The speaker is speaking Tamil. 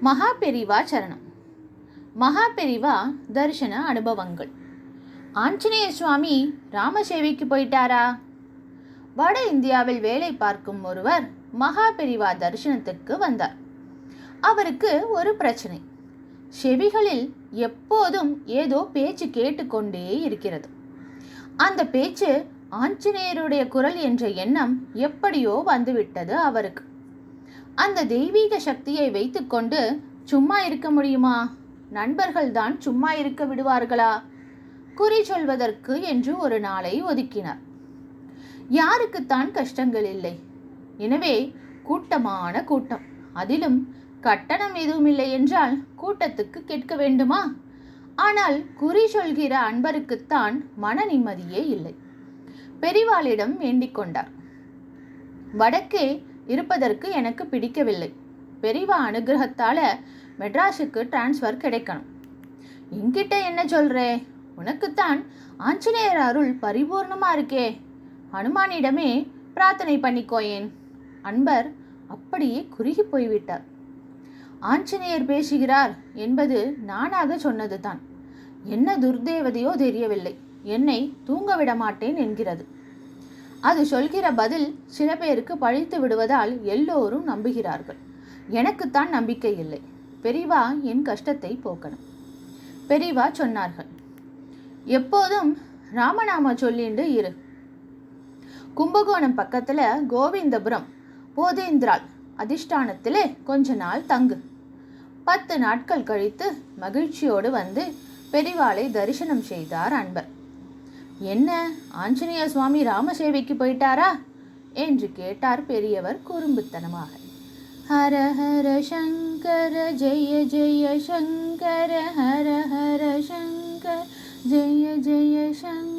மகா பெரிவா சரணம். மகா பெரிவா தரிசன அனுபவங்கள். ஆஞ்சநேய சுவாமி ராமசேவைக்கு போயிட்டாரா? வட இந்தியாவில் வேலை பார்க்கும் ஒருவர் மகா பெரிவா தரிசனத்துக்கு வந்தார். அவருக்கு ஒரு பிரச்சனை. செவிகளில் எப்போதும் ஏதோ பேச்சு கேட்டுக்கொண்டே இருக்கிறது. அந்த பேச்சு ஆஞ்சநேயருடைய குரல் என்ற எண்ணம் எப்படியோ வந்துவிட்டது அவருக்கு. அந்த தெய்வீக சக்தியை வைத்துக்கொண்டு சும்மா இருக்க முடியுமா? நண்பர்கள் தான் சும்மா இருக்க விடுவார்களா? குறி சொல்வதற்கு என்று ஒரு நாளை ஒதுக்கினார். யாருக்குத்தான் கஷ்டங்கள் இல்லை. எனவே கூட்டமான கூட்டம். அதிலும் கட்டணம் எதுவும் இல்லை என்றால் கூட்டத்துக்கு கேட்க வேண்டுமா? ஆனால் குறி சொல்கிற அன்பருக்குத்தான் மன நிம்மதியே இல்லை. பெரிவாளிடம் வேண்டிக் கொண்டார். வடக்கே இருப்பதற்கு எனக்கு பிடிக்கவில்லை. பெரிவா அனுகிரகத்தால் மெட்ராஸுக்கு டிரான்ஸ்ஃபர் கிடைக்கணும். என்கிட்ட என்ன சொல்கிறே உனக்குத்தான் ஆஞ்சநேயர் அருள் பரிபூர்ணமாக இருக்கே. ஹனுமானிடமே பிரார்த்தனை பண்ணிக்கோயேன். அன்பர் அப்படியே குறுகி போய்விட்டார். ஆஞ்சநேயர் பேசுகிறார் என்பது நானாக சொன்னதுதான். என்ன துர்தேவதையோ தெரியவில்லை. என்னை தூங்க விட மாட்டேன் என்கிறது. அது சொல்கிற பதில் சில பேருக்கு பழித்து விடுவதால் எல்லோரும் நம்புகிறார்கள். எனக்குத்தான் நம்பிக்கை இல்லை. பெரிவா என் கஷ்டத்தை போக்கணும். பெரிவா சொன்னார்கள் எப்போதும் ராமநாம சொல்லிண்டு இரு. கும்பகோணம் பக்கத்தில் கோவிந்தபுரம் போதேந்திரால் அதிஷ்டானத்திலே கொஞ்ச நாள் தங்கு. பத்து நாட்கள் கழித்து மகிழ்ச்சியோடு வந்து பெரிவாளை தரிசனம் செய்தார் அன்பர். என்ன? ஆஞ்சநேய சுவாமி ராமசேவைக்கு போயிட்டாரா? என்று கேட்டார் பெரியவர் குறும்புத்தனமாக. ஹர ஹர சங்கர ஜெய ஜெய சங்கர ஹர ஹர சங்கர் ஜெய ஜெய சங்கர்.